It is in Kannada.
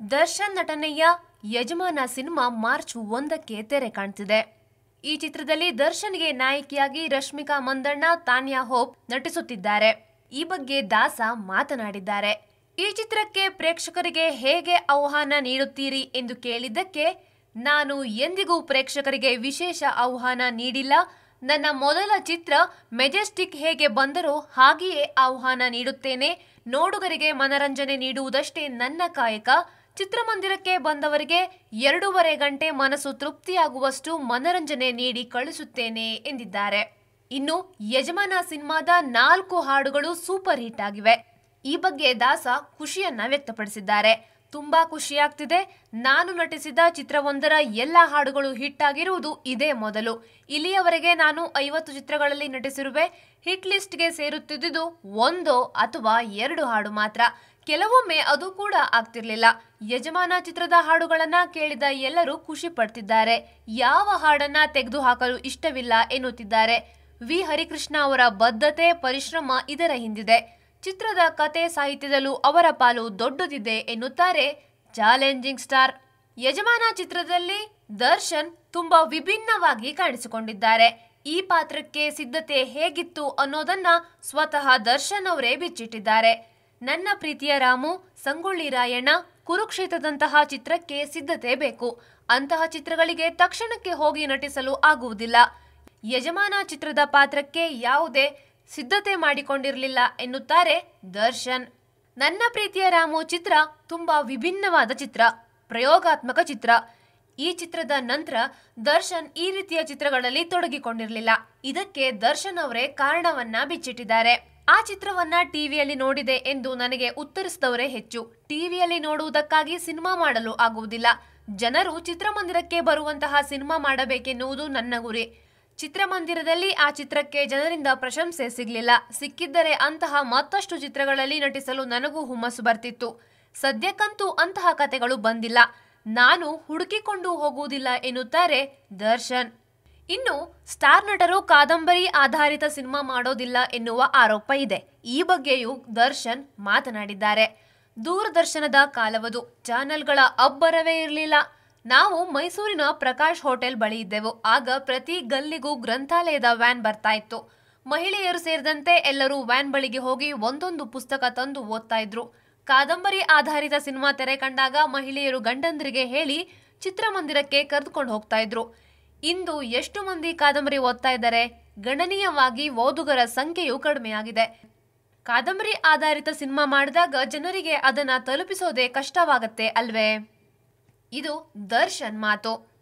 ದರ್ಶನ್ ನಟನೆಯ ಯಜಮಾನ ಸಿನಿಮಾ ಮಾರ್ಚ್ ಒಂದಕ್ಕೆ ತೆರೆ ಕಾಣ್ತಿದೆ. ಈ ಚಿತ್ರದಲ್ಲಿ ದರ್ಶನ್ಗೆ ನಾಯಕಿಯಾಗಿ ರಶ್ಮಿಕಾ ಮಂದಣ್ಣ, ತಾನ್ಯಾ ಹೋಪ್ ನಟಿಸುತ್ತಿದ್ದಾರೆ. ಈ ಬಗ್ಗೆ ದಾಸ ಮಾತನಾಡಿದ್ದಾರೆ. ಈ ಚಿತ್ರಕ್ಕೆ ಪ್ರೇಕ್ಷಕರಿಗೆ ಹೇಗೆ ಆಹ್ವಾನ ನೀಡುತ್ತೀರಿ ಎಂದು ಕೇಳಿದ್ದಕ್ಕೆ, ನಾನು ಎಂದಿಗೂ ಪ್ರೇಕ್ಷಕರಿಗೆ ವಿಶೇಷ ಆಹ್ವಾನ ನೀಡಿಲ್ಲ. ನನ್ನ ಮೊದಲ ಚಿತ್ರ ಮೆಜೆಸ್ಟಿಕ್ ಹೇಗೆ ಬಂದರೋ ಹಾಗೆಯೇ ಆಹ್ವಾನ ನೀಡುತ್ತೇನೆ. ನೋಡುಗರಿಗೆ ಮನರಂಜನೆ ನೀಡುವುದಷ್ಟೇ ನನ್ನ ಕಾಯಕ. ಚಿತ್ರಮಂದಿರಕ್ಕೆ ಬಂದವರಿಗೆ ಎರಡೂವರೆ ಗಂಟೆ ಮನಸ್ಸು ತೃಪ್ತಿಯಾಗುವಷ್ಟು ಮನರಂಜನೆ ನೀಡಿ ಕಳಿಸುತ್ತೇನೆ ಎಂದಿದ್ದಾರೆ. ಇನ್ನು ಯಜಮಾನ ಸಿನಿಮಾದ ನಾಲ್ಕು ಹಾಡುಗಳು ಸೂಪರ್ ಹಿಟ್ ಆಗಿವೆ. ಈ ಬಗ್ಗೆ ದಾಸ ಖುಷಿಯನ್ನ ವ್ಯಕ್ತಪಡಿಸಿದ್ದಾರೆ. ತುಂಬಾ ಖುಷಿಯಾಗ್ತಿದೆ ನಾನು ನಟಿಸಿದ ಚಿತ್ರವೊಂದರ ಎಲ್ಲ ಹಾಡುಗಳು ಹಿಟ್ ಆಗಿರುವುದು ಇದೇ ಮೊದಲು. ಇಲ್ಲಿಯವರೆಗೆ ನಾನು ಐವತ್ತು ಚಿತ್ರಗಳಲ್ಲಿ ನಟಿಸಿರುವೆ. ಹಿಟ್ ಲಿಸ್ಟ್ಗೆ ಸೇರುತ್ತಿದ್ದುದು ಒಂದೋ ಅಥವಾ ಎರಡು ಹಾಡು ಮಾತ್ರ. ಕೆಲವೊಮ್ಮೆ ಅದು ಕೂಡ ಆಗ್ತಿರ್ಲಿಲ್ಲ. ಯಜಮಾನ ಚಿತ್ರದ ಹಾಡುಗಳನ್ನ ಕೇಳಿದ ಎಲ್ಲರೂ ಖುಷಿ ಪಡ್ತಿದ್ದಾರೆ. ಯಾವ ಹಾಡನ್ನ ತೆಗೆದು ಹಾಕಲು ಇಷ್ಟವಿಲ್ಲ ಎನ್ನುತ್ತಿದ್ದಾರೆ. ವಿ. ಹರಿಕೃಷ್ಣ ಅವರ ಬದ್ಧತೆ, ಪರಿಶ್ರಮ ಇದರ ಹಿಂದಿದೆ. ಚಿತ್ರದ ಕತೆ ಸಾಹಿತ್ಯದಲ್ಲೂ ಅವರ ಪಾಲು ದೊಡ್ಡದಿದೆ ಎನ್ನುತ್ತಾರೆ ಚಾಲೆಂಜಿಂಗ್ ಸ್ಟಾರ್. ಯಜಮಾನ ಚಿತ್ರದಲ್ಲಿ ದರ್ಶನ್ ತುಂಬಾ ವಿಭಿನ್ನವಾಗಿ ಕಾಣಿಸಿಕೊಂಡಿದ್ದಾರೆ. ಈ ಪಾತ್ರಕ್ಕೆ ಸಿದ್ಧತೆ ಹೇಗಿತ್ತು ಅನ್ನೋದನ್ನ ಸ್ವತಃ ದರ್ಶನ್ ಅವರೇ ಬಿಚ್ಚಿಟ್ಟಿದ್ದಾರೆ. ನನ್ನ ಪ್ರೀತಿಯ ರಾಮು, ಸಂಗೊಳ್ಳಿ ರಾಯಣ್ಣ, ಕುರುಕ್ಷೇತ್ರದಂತಹ ಚಿತ್ರಕ್ಕೆ ಸಿದ್ಧತೆ ಬೇಕು. ಅಂತಹ ಚಿತ್ರಗಳಿಗೆ ತಕ್ಷಣಕ್ಕೆ ಹೋಗಿ ನಟಿಸಲು ಆಗುವುದಿಲ್ಲ. ಯಜಮಾನ ಚಿತ್ರದ ಪಾತ್ರಕ್ಕೆ ಯಾವುದೇ ಸಿದ್ಧತೆ ಮಾಡಿಕೊಂಡಿರಲಿಲ್ಲ ಎನ್ನುತ್ತಾರೆ ದರ್ಶನ್. ನನ್ನ ಪ್ರೀತಿಯ ರಾಮು ಚಿತ್ರ ತುಂಬಾ ವಿಭಿನ್ನವಾದ ಚಿತ್ರ, ಪ್ರಯೋಗಾತ್ಮಕ ಚಿತ್ರ. ಈ ಚಿತ್ರದ ನಂತರ ದರ್ಶನ್ ಈ ರೀತಿಯ ಚಿತ್ರಗಳಲ್ಲಿ ತೊಡಗಿಕೊಂಡಿರಲಿಲ್ಲ. ಇದಕ್ಕೆ ದರ್ಶನ್ ಅವರೇ ಕಾರಣವನ್ನ ಬಿಚ್ಚಿಟ್ಟಿದ್ದಾರೆ. ಆ ಚಿತ್ರವನ್ನ ಟಿವಿಯಲ್ಲಿ ನೋಡಿದೆ ಎಂದು ನನಗೆ ಉತ್ತರಿಸಿದವರೇ ಹೆಚ್ಚು. ಟಿವಿಯಲ್ಲಿ ನೋಡುವುದಕ್ಕಾಗಿ ಸಿನಿಮಾ ಮಾಡಲು ಆಗುವುದಿಲ್ಲ. ಜನರು ಚಿತ್ರಮಂದಿರಕ್ಕೆ ಬರುವಂತಹ ಸಿನಿಮಾ ಮಾಡಬೇಕೆನ್ನುವುದು ನನ್ನ ಗುರಿ. ಚಿತ್ರಮಂದಿರದಲ್ಲಿ ಆ ಚಿತ್ರಕ್ಕೆ ಜನರಿಂದ ಪ್ರಶಂಸೆ ಸಿಗಲಿಲ್ಲ. ಸಿಕ್ಕಿದ್ದರೆ ಅಂತಹ ಮತ್ತಷ್ಟು ಚಿತ್ರಗಳಲ್ಲಿ ನಟಿಸಲು ನನಗೂ ಹುಮ್ಮಸ್ಸು ಬರ್ತಿತ್ತು. ಸದ್ಯಕ್ಕಂತೂ ಅಂತಹ ಕತೆಗಳು ಬಂದಿಲ್ಲ. ನಾನು ಹುಡುಕಿಕೊಂಡು ಹೋಗುವುದಿಲ್ಲ ಎನ್ನುತ್ತಾರೆ ದರ್ಶನ್. ಇನ್ನು ಸ್ಟಾರ್ ನಟರು ಕಾದಂಬರಿ ಆಧಾರಿತ ಸಿನಿಮಾ ಮಾಡೋದಿಲ್ಲ ಎನ್ನುವ ಆರೋಪ ಇದೆ. ಈ ಬಗ್ಗೆಯೂ ದರ್ಶನ್ ಮಾತನಾಡಿದ್ದಾರೆ. ದೂರದರ್ಶನದ ಕಾಲವದು. ಚಾನೆಲ್ಗಳ ಅಬ್ಬರವೇ ಇರಲಿಲ್ಲ. ನಾವು ಮೈಸೂರಿನ ಪ್ರಕಾಶ್ ಹೋಟೆಲ್ ಬಳಿ ಇದ್ದೆವು. ಆಗ ಪ್ರತಿ ಗಲ್ಲಿಗೂ ಗ್ರಂಥಾಲಯದ ವ್ಯಾನ್ ಬರ್ತಾ ಇತ್ತು. ಮಹಿಳೆಯರು ಸೇರಿದಂತೆ ಎಲ್ಲರೂ ವ್ಯಾನ್ ಬಳಿಗೆ ಹೋಗಿ ಒಂದೊಂದು ಪುಸ್ತಕ ತಂದು ಓದ್ತಾ ಇದ್ರು. ಕಾದಂಬರಿ ಆಧಾರಿತ ಸಿನಿಮಾ ತೆರೆ ಕಂಡಾಗ ಮಹಿಳೆಯರು ಗಂಡಂದರಿಗೆ ಹೇಳಿ ಚಿತ್ರಮಂದಿರಕ್ಕೆ ಕರೆದುಕೊಂಡು ಹೋಗ್ತಾ ಇದ್ರು. ಇಂದು ಎಷ್ಟು ಮಂದಿ ಕಾದಂಬರಿ ಓದ್ತಾ ಇದ್ದಾರೆ? ಗಣನೀಯವಾಗಿ ಓದುಗರ ಸಂಖ್ಯೆಯು ಕಡಿಮೆಯಾಗಿದೆ. ಕಾದಂಬರಿ ಆಧಾರಿತ ಸಿನಿಮಾ ಮಾಡಿದಾಗ ಜನರಿಗೆ ಅದನ್ನ ತಲುಪಿಸೋದೇ ಕಷ್ಟವಾಗತ್ತೆ ಅಲ್ವೇ? ಇದು ದರ್ಶನ್ ಮಾತು.